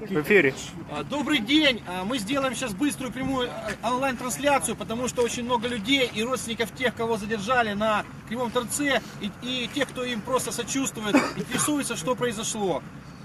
В эфире. А, Добрый день! А, Мы сделаем сейчас быструю прямую а, онлайн-трансляцию, потому что очень много людей и родственников тех, кого задержали на Кривом торце, и, и тех, кто им просто сочувствует, интересуется, что произошло.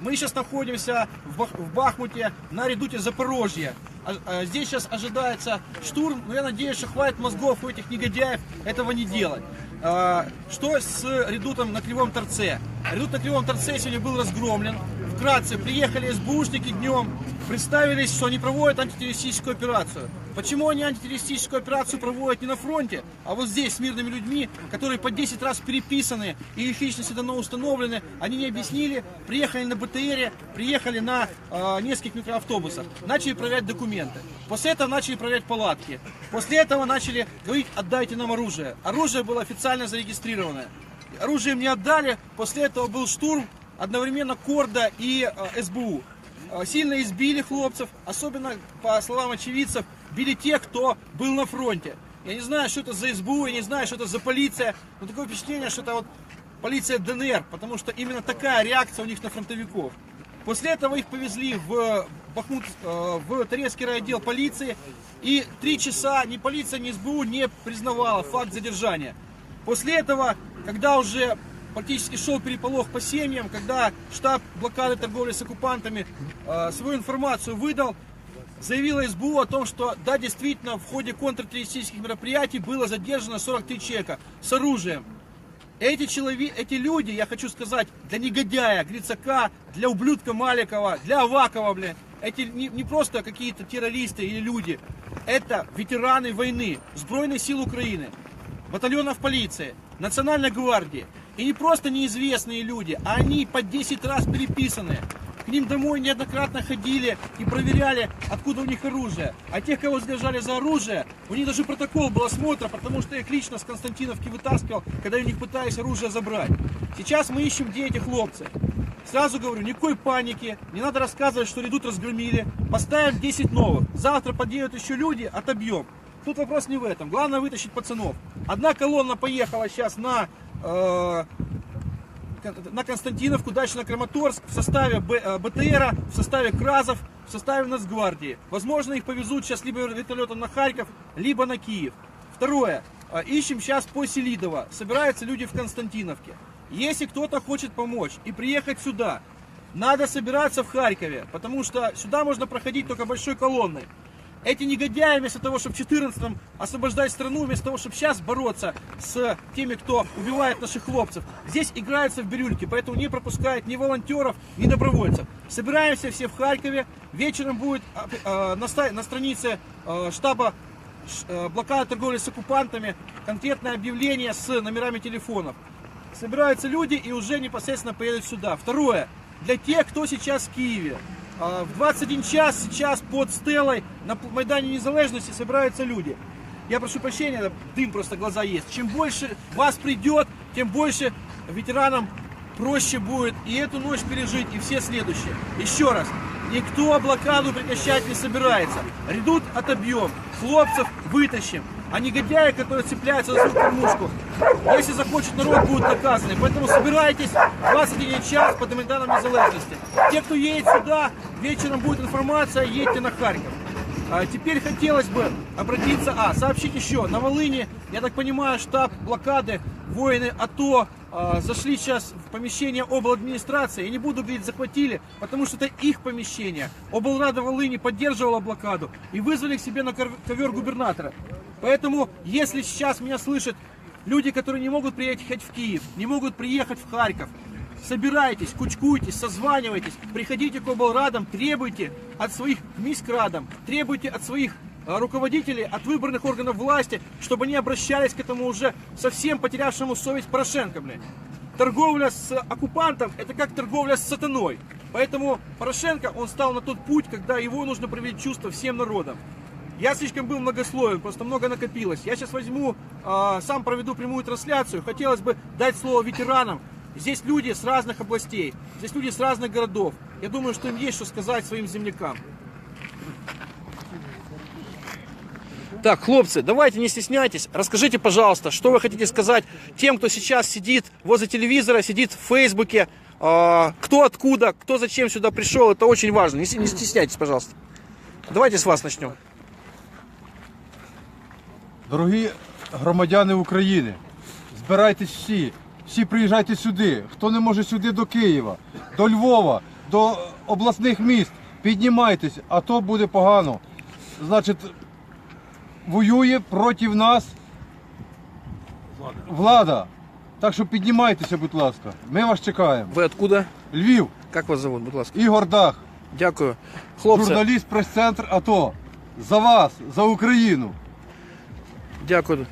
Мы сейчас находимся в, Бах- в Бахмуте на редуте Запорожья. А- а Здесь сейчас ожидается штурм, но я надеюсь, что хватит мозгов у этих негодяев этого не делать. А, Что с редутом на Кривом торце? Редут на Кривом торце сегодня был разгромлен. Вкратце, приехали СБУшники днем, представились, что они проводят антитеррористическую операцию. Почему они антитеррористическую операцию проводят не на фронте, а вот здесь с мирными людьми, которые по 10 раз переписаны и их личности давно установлены, они не объяснили, приехали на БТРе, приехали на э, нескольких микроавтобусах, начали проверять документы. После этого начали проверять палатки. После этого начали говорить, отдайте нам оружие. Оружие было официально зарегистрированное. Оружие им не отдали, после этого был штурм, одновременно Корда и э, СБУ. Э, Сильно избили хлопцев, особенно, по словам очевидцев, били тех, кто был на фронте. Я не знаю, что это за СБУ, я не знаю, что это за полиция, но такое впечатление, что это вот полиция ДНР, потому что именно такая реакция у них на фронтовиков. После этого их повезли в Бахмут, э, в Торецкий райотдел полиции, и три часа ни полиция, ни СБУ не признавала факт задержания. После этого, когда уже практически шел переполох по семьям, когда штаб блокады торговли с оккупантами э, свою информацию выдал, заявила СБУ о том, что да, действительно, в ходе контртеррористических мероприятий было задержано 43 человека с оружием. Эти, человек, эти люди, я хочу сказать, для негодяя Грицака, для ублюдка Маликова, для Авакова, блин, эти не, не просто какие-то террористы или люди, это ветераны войны, Сбройных сил Украины, батальонов полиции, Национальной гвардии. И не просто неизвестные люди, а они по 10 раз переписаны. К ним домой неоднократно ходили и проверяли, откуда у них оружие. А тех, кого задержали за оружие, у них даже протокол был осмотра, потому что я их лично с Константиновки вытаскивал, когда у них пытались оружие забрать. Сейчас мы ищем, где эти хлопцы. Сразу говорю, никакой паники, не надо рассказывать, что редут разгромили. Поставим 10 новых. Завтра подъедут еще люди, отобьем. Тут вопрос не в этом. Главное вытащить пацанов. Одна колонна поехала сейчас на на Константиновку, дальше на Краматорск в составе э, БТРа, в составе Кразов, в составе Нацгвардии. Возможно, их повезут сейчас либо вертолетом на Харьков, либо на Киев. Второе. Э, Ищем сейчас по Селидово. Собираются люди в Константиновке. Если кто-то хочет помочь и приехать сюда, надо собираться в Харькове, потому что сюда можно проходить только большой колонной. Эти негодяи, вместо того, чтобы в 14-м освобождать страну, вместо того, чтобы сейчас бороться с теми, кто убивает наших хлопцев, здесь играются в бирюльки, поэтому не пропускают ни волонтеров, ни добровольцев. Собираемся все в Харькове, вечером будет а, а, на, странице а, штаба э, блокады торговли с оккупантами конкретное объявление с номерами телефонов. Собираются люди и уже непосредственно поедут сюда. Второе. Для тех, кто сейчас в Киеве. А, В 21 час сейчас под Стелой на Майдане Незалежности собираются люди. Я прошу прощения, дым просто глаза есть. Чем больше вас придет, тем больше ветеранам проще будет и эту ночь пережить, и все следующие. Еще раз, никто блокаду прекращать не собирается. Редут отобьем, хлопцев вытащим. А негодяи, которые цепляются за свою кормушку, если захочет народ, будут наказаны. Поэтому собирайтесь в 21 час под Майданом Незалежности. Те, кто едет сюда, вечером будет информация, едьте на Харьков. А теперь хотелось бы обратиться, а, сообщить еще, на Волыне, я так понимаю, штаб блокады, воины АТО а, зашли сейчас в помещение обладминистрации, я не буду говорить захватили, потому что это их помещение. Облрада Волыни поддерживала блокаду и вызвали к себе на ковер губернатора. Поэтому, если сейчас меня слышат люди, которые не могут приехать в Киев, не могут приехать в Харьков, Собирайтесь, кучкуйтесь, созванивайтесь, приходите к облрадам, требуйте от своих мискрадам, требуйте от своих э, руководителей, от выборных органов власти, чтобы они обращались к этому уже совсем потерявшему совесть Порошенко, блин. Торговля с оккупантом – это как торговля с сатаной. Поэтому Порошенко, он стал на тот путь, когда его нужно проявить чувство всем народам. Я слишком был многословен, просто много накопилось. Я сейчас возьму, э, сам проведу прямую трансляцию. Хотелось бы дать слово ветеранам. Здесь люди с разных областей, здесь люди с разных городов. Я думаю, что им есть что сказать своим землякам. Так, хлопцы, давайте не стесняйтесь. Расскажите, пожалуйста, что вы хотите сказать тем, кто сейчас сидит возле телевизора, сидит в Фейсбуке, а, кто откуда, кто зачем сюда пришел, это очень важно. Не стесняйтесь, пожалуйста. Давайте с вас начнем. Дорогі громадяни України, збирайтесь всі, всі приїжджайте сюди. Хто не може сюди до Києва, до Львова, до обласних міст, піднімайтесь, а то буде погано. Значить, воює проти нас влада. Так що піднімайтеся, будь ласка. Ми вас чекаємо. Ви откуда? Львів, Как вас зовут, будь ласка? Ігор Дах, Дякую. Хлопці, журналіст прес-центр АТО. За вас, за Україну. Дякую.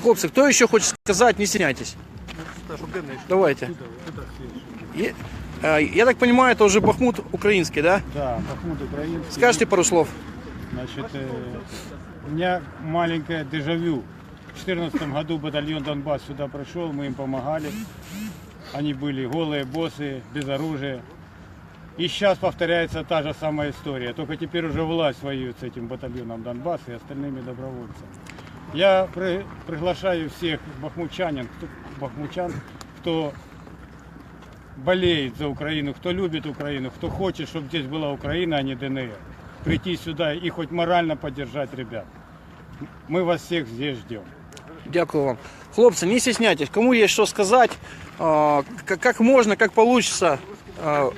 Хлопцы, кто еще хочет сказать, не стесняйтесь. Давайте. А, Я так понимаю, это уже Бахмут украинский, да? Да, Бахмут украинский. Скажите пару слов. Значит, э, у меня маленькое дежавю. В 2014 году батальон Донбасс сюда пришел, мы им помогали. Они были голые, боссы, без оружия. И сейчас повторяется та же самая история. Только теперь уже власть воюет с этим батальоном Донбасс и остальными добровольцами. Я при- приглашаю всех бахмутчанин, кто, бахмутчан, кто болеет за Украину, кто любит Украину, кто хочет, чтобы здесь была Украина, а не ДНР, прийти сюда и хоть морально поддержать ребят. Мы вас всех здесь ждем. Дякую вам. Хлопцы, не стесняйтесь. Кому есть что сказать, а, как, как можно, как получится. А,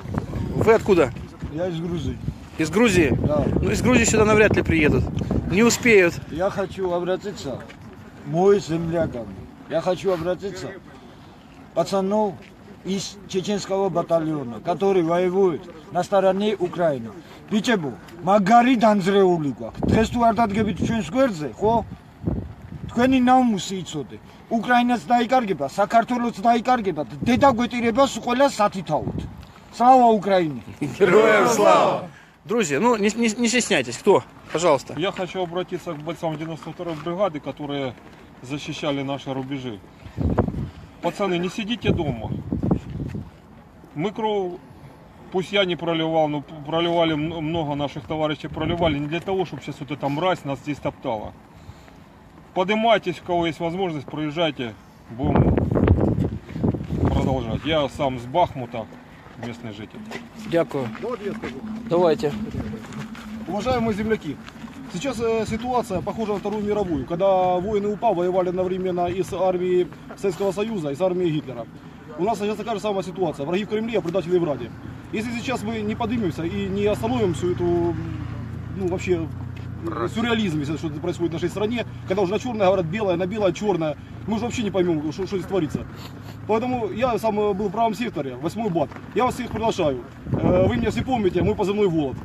Вы откуда? Я из Грузии. Из Грузии? Да. Ну, из Грузии сюда навряд ли приедут. Не успеют. Я хочу обратиться мой землякам. Я хочу обратиться пацанов из чеченского батальона, которые воюют на стороне Украины. ბიჭებო, მაგარი დანძრეული გვაქვს. დღეს თუ არ დადგებით ჩვენს გვერდზე, ხო? თქვენი ნამუსი იცოდე. უკრაინაც დაიკარგება, საქართველოც დაიკარგება, და დედა გვეტირებას ყველა სათითაოდ. Слава Украине! Героям слава! Друзья, ну не, не- не стесняйтесь. Кто? Пожалуйста. Я хочу обратиться к бойцам 92-й бригады, которые защищали наши рубежи. Пацаны, не сидите дома. Мы кровь, пусть я не проливал, но проливали много наших товарищей проливали не для того, чтобы сейчас вот эта мразь нас здесь топтала. Поднимайтесь, у кого есть возможность, проезжайте, будем продолжать. Я сам с Бахмута, местный житель. Дякую. Давайте. Уважаемые земляки, сейчас э, ситуация похожа на Вторую мировую, когда воины УПА воевали одновременно и с армией Советского Союза, и с армией Гитлера. У нас сейчас такая же самая ситуация. Враги в Кремле, а предатели в Раде. Если сейчас мы не поднимемся и не остановим всю эту, ну вообще, сюрреализм, если что происходит в нашей стране, когда уже на черное говорят белое, на белое черное, мы уже вообще не поймем, что, что здесь творится. Поэтому я сам э, был в правом секторе, 8 бат. Я вас всех приглашаю. Э, Вы меня все помните, мой позывной Волод.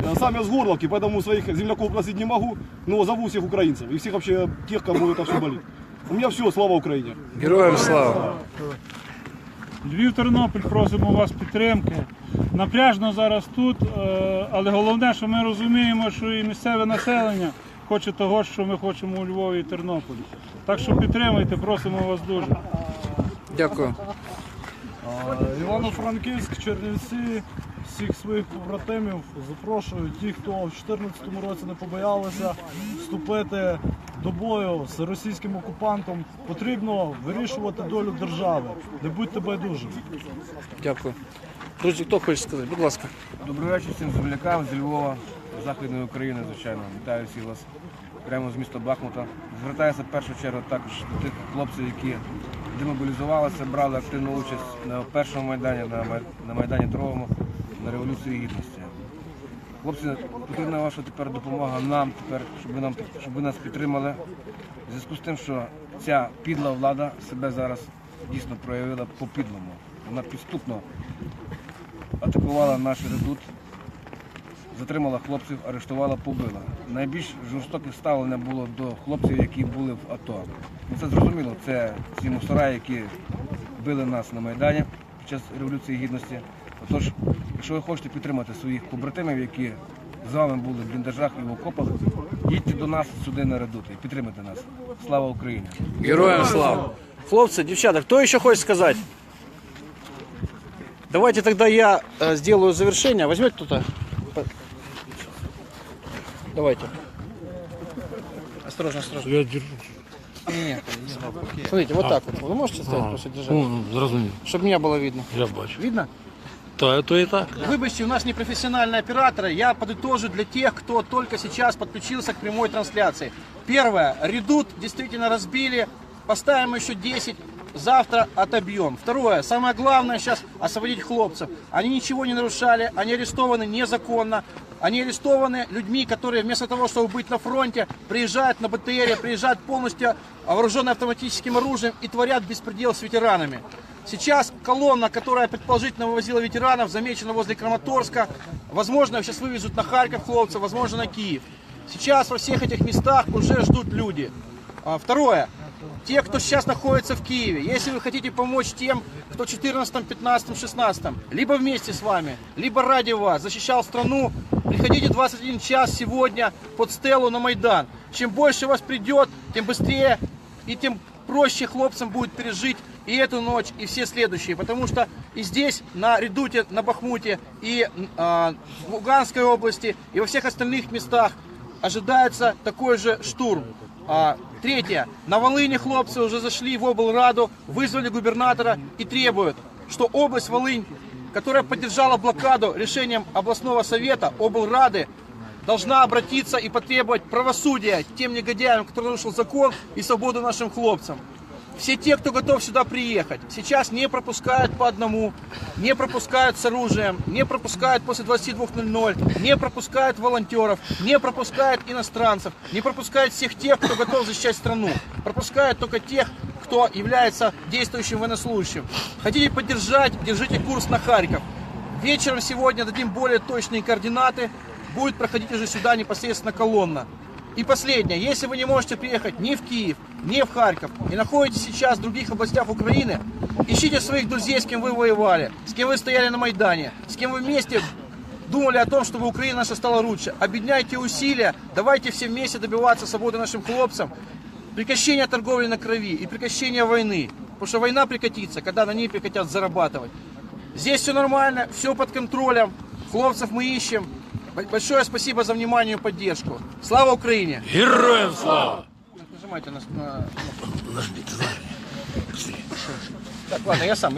Э, Сам я с Горловки, поэтому своих земляков просить не могу, но зову всех украинцев и всех вообще тех, кому это все болит. У меня все, слава Украине. Героям слава. Львів Тернопіль просимо вас підтримки. Напряжно зараз тут, е, але головне, що ми розуміємо, що і місцеве населення хоче того, що ми хочемо у Львові і Тернополі. Так що підтримуйте, просимо вас дуже. Дякую. Івано-Франківськ, Чернівці, всіх своїх побратимів запрошую. Ті, хто в 2014 році не побоялися вступити до бою з російським окупантом, потрібно вирішувати долю держави. Не будьте байдужими. Дякую. Друзі, хто хоче сказати? Будь ласка. Добрий вечір всім землякам з Львова, з Західної України, звичайно. Вітаю всіх вас прямо з міста Бахмута. Звертаюся в першу чергу також до тих хлопців, які демобілізувалися, брали активну участь на першому майдані, на, Майдані Другому, на Революції Гідності. Хлопці, потрібна ваша тепер допомога нам, тепер, щоб ви, нам, щоб ви нас підтримали. В зв'язку з тим, що ця підла влада себе зараз дійсно проявила по-підлому. Вона підступно атакувала наш редут, затримала хлопців, арештувала, побила. Найбільш жорстоке ставлення було до хлопців, які були в АТО. Ну, Це зрозуміло, це ці мусора, які били нас на Майдані під час Революції Гідності. Отож, якщо ви хочете підтримати своїх побратимів, які з вами були в бліндажах і в окопах, їдьте до нас сюди на редути і підтримайте нас. Слава Україні! Героям слава. Хлопцы, девчата, кто еще хочет сказать? Давайте тогда я э, сделаю завершение. Возьмете кто-то? Давайте. Осторожно, осторожно. Я держу. Не, Смотрите, вот так вот. Вы можете стоять, просто держать? Ну, зрозумів, Чтобы меня было видно. я бачу. Видно? То, то і так. Выбачьте, у нас непрофессиональные операторы. Я подытожу для тех, кто только сейчас подключился к прямой трансляции. Первое. Редут действительно разбили. Поставим еще 10. Завтра отобьем. Второе. Самое главное сейчас освободить хлопцев. Они ничего не нарушали. Они арестованы незаконно. Они арестованы людьми, которые вместо того, чтобы быть на фронте, приезжают на БТРе, приезжают полностью вооруженные автоматическим оружием и творят беспредел с ветеранами. Сейчас колонна, которая предположительно вывозила ветеранов, замечена возле Краматорска. Возможно, сейчас вывезут на Харьков хлопцев, возможно, на Киев. Сейчас во всех этих местах уже ждут люди. А, Второе. Те, кто сейчас находится в Киеве, если вы хотите помочь тем, кто в 14, 15, 16, либо вместе с вами, либо ради вас защищал страну, приходите 21 час сегодня под стелу на Майдан. Чем больше вас придет, тем быстрее и тем проще хлопцам будет пережить и эту ночь, и все следующие. Потому что и здесь, на Редуте, на Бахмуте, и а, в Луганской области, и во всех остальных местах ожидается такой же штурм. Третье. На Волыне хлопцы уже зашли в облраду, вызвали губернатора и требуют, что область Волынь, которая поддержала блокаду решением областного совета, облрады, должна обратиться и потребовать правосудия тем негодяям, кто нарушил закон и свободу нашим хлопцам. Все те, кто готов сюда приехать, сейчас не пропускают по одному, не пропускают с оружием, не пропускают после 22.00, не пропускают волонтеров, не пропускают иностранцев, не пропускают всех тех, кто готов защищать страну. Пропускают только тех, кто является действующим военнослужащим. Хотите поддержать, держите курс на Харьков. Вечером сегодня дадим более точные координаты. Будет проходить уже сюда непосредственно колонна. И последнее. Если вы не можете приехать ни в Киев, ни в Харьков, и находитесь сейчас в других областях Украины, ищите своих друзей, с кем вы воевали, с кем вы стояли на Майдане, с кем вы вместе думали о том, чтобы Украина наша стала лучше. Объединяйте усилия, давайте все вместе добиваться свободы нашим хлопцам, прекращения торговли на крови и прекращения войны. Потому что война прекратится, когда на ней прекратят зарабатывать. Здесь все нормально, все под контролем. Хлопцев мы ищем. Большое спасибо за внимание и поддержку. Слава Украине! Героям слава! Нажимайте на... на- ти знаєш. Так, ладно, я сам, я сам.